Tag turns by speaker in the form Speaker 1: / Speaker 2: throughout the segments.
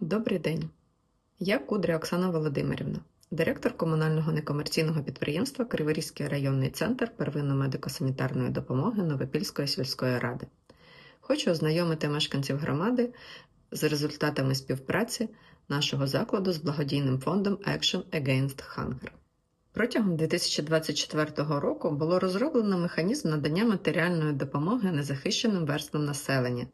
Speaker 1: Добрий день. Я Кудря Оксана Володимирівна, директор комунального некомерційного підприємства Криворізький районний центр первинної медико-санітарної допомоги Новопільської сільської ради. Хочу ознайомити мешканців громади з результатами співпраці нашого закладу з благодійним фондом Action Against Hunger. Протягом 2024 року було розроблено механізм надання матеріальної допомоги незахищеним верствам населення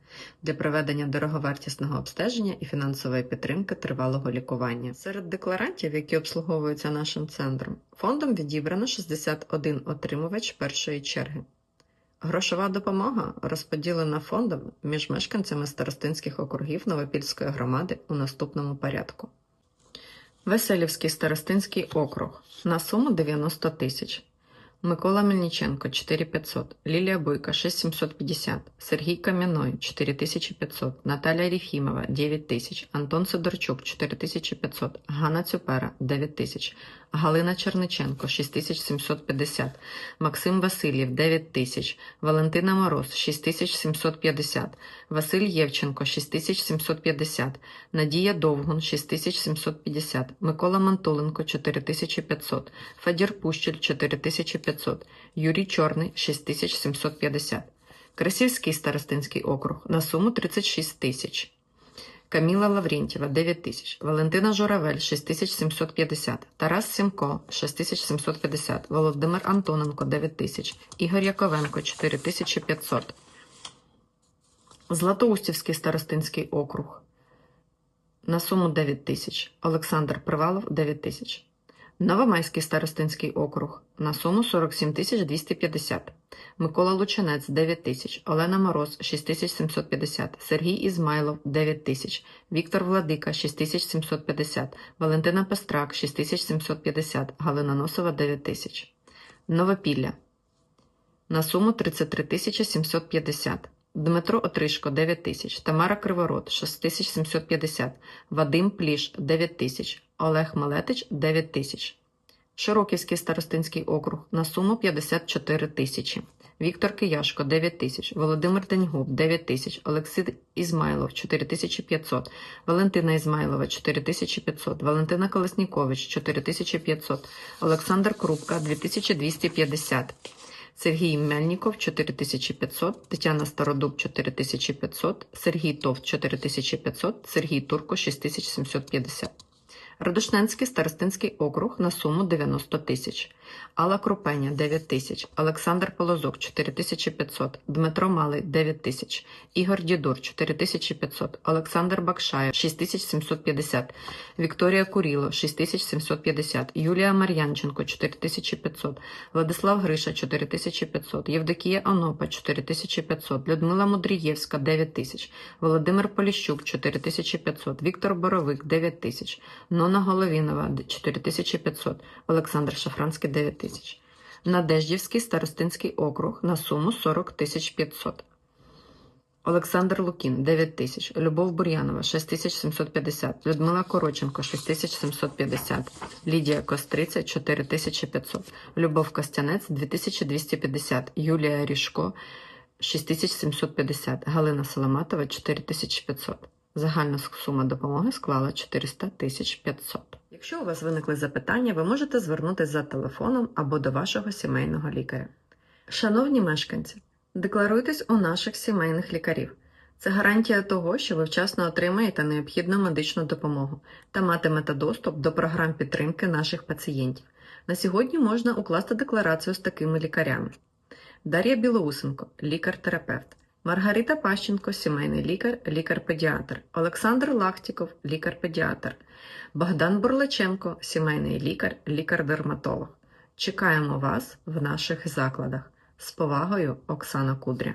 Speaker 1: для проведення дороговартісного обстеження і фінансової підтримки тривалого лікування. Серед декларантів, які обслуговуються нашим центром, фондом відібрано 61 отримувач першої черги. Грошова допомога розподілена фондом між мешканцями старостинських округів Новопільської громади у наступному порядку. Веселівський старостинський округ на суму 90 тисяч. Микола Мельниченко 4500, Лілія Бойка 6750, Сергій Кам'яной 4500, Наталя Ріфімова 9000, Антон Сидорчук 4500, Ганна Цюпера 9000, Галина Черниченко 6750, Максим Васильєв 9000, Валентина Мороз 6750, Василь Євченко 6750, Надія Довгун 6750, Микола Мантуленко 4500, Федір Пущель 4500, Юрій Чорний 6750, Красівський старостинський округ на суму 36 тисяч. Каміла Лаврентьєва 9 тисяч, Валентина Журавель 6750, Тарас Сімко 6750, Володимир Антоненко 9 тисяч, Ігор Яковенко 4500. Златоустівський старостинський округ на суму 9 тисяч, Олександр Привалов 9 тисяч. Новомайський старостинський округ. На суму 47 тисяч 250, Микола Лучанець 9 тисяч, Олена Мороз 6750, Сергій Ізмайлов 9 тисяч, Віктор Владика 6750, Валентина Пестрак 6750, Галина Носова 9 тисяч. Новопілля. На суму 33 750. Дмитро Отришко 9 тисяч, Тамара Криворот 6750, Вадим Пліш 9 тисяч, Олег Малетич 9 тисяч. Широківський старостинський округ на суму 54 тисячі. Віктор Кияшко 9 тисяч, Володимир Деньгуб 9 тисяч, Олексій Ізмайлов 4500, Валентина Ізмайлова 4500, Валентина Колеснікович 4500, Олександр Крупка 2250. Сергій Мельніков 4500, Тетяна Стародуб 4500, Сергій Товт 4500, Сергій Турко 6750. Радушненський старостинський округ на суму 90 тисяч. Алла Крупеня 9 тисяч, Олександр Полозок 4500, Дмитро Малий 9 тисяч, Ігор Дідур 4500, Олександр Бакшаєв 6750, Вікторія Куріло 6750, Юлія Мар'янченко 4500, Владислав Гриша 4500, Євдокія Онопа 4500, Людмила Мудрієвська 9 тисяч, Володимир Поліщук 4500, Віктор Боровик 9 тисяч, Нона Головінова 4500, Олександр Шафранський 9 тисяч. Надеждівський старостинський округ на суму 40 500. Олександр Лукін 9 тисяч, Любов Бур'янова 6750, Людмила Короченко 6750, Лідія Костриця 4500, Любов Костянець 2250, Юлія Ріжко 6750, Галина Соломатова 4500. Загальна сума допомоги склала 400 тисяч 500. Якщо у вас виникли запитання, ви можете звернутися за телефоном або до вашого сімейного лікаря. Шановні мешканці, декларуйтесь у наших сімейних лікарів. Це гарантія того, що ви вчасно отримаєте необхідну медичну допомогу та матимете доступ до програм підтримки наших пацієнтів. На сьогодні можна укласти декларацію з такими лікарями: Дар'я Білоусенко, лікар-терапевт. Маргарита Пащенко, сімейний лікар, лікар-педіатр, Олександр Лахтіков, лікар-педіатр, Богдан Бурлаченко, сімейний лікар, лікар-дерматолог. Чекаємо вас в наших закладах. З повагою, Оксана Кудря.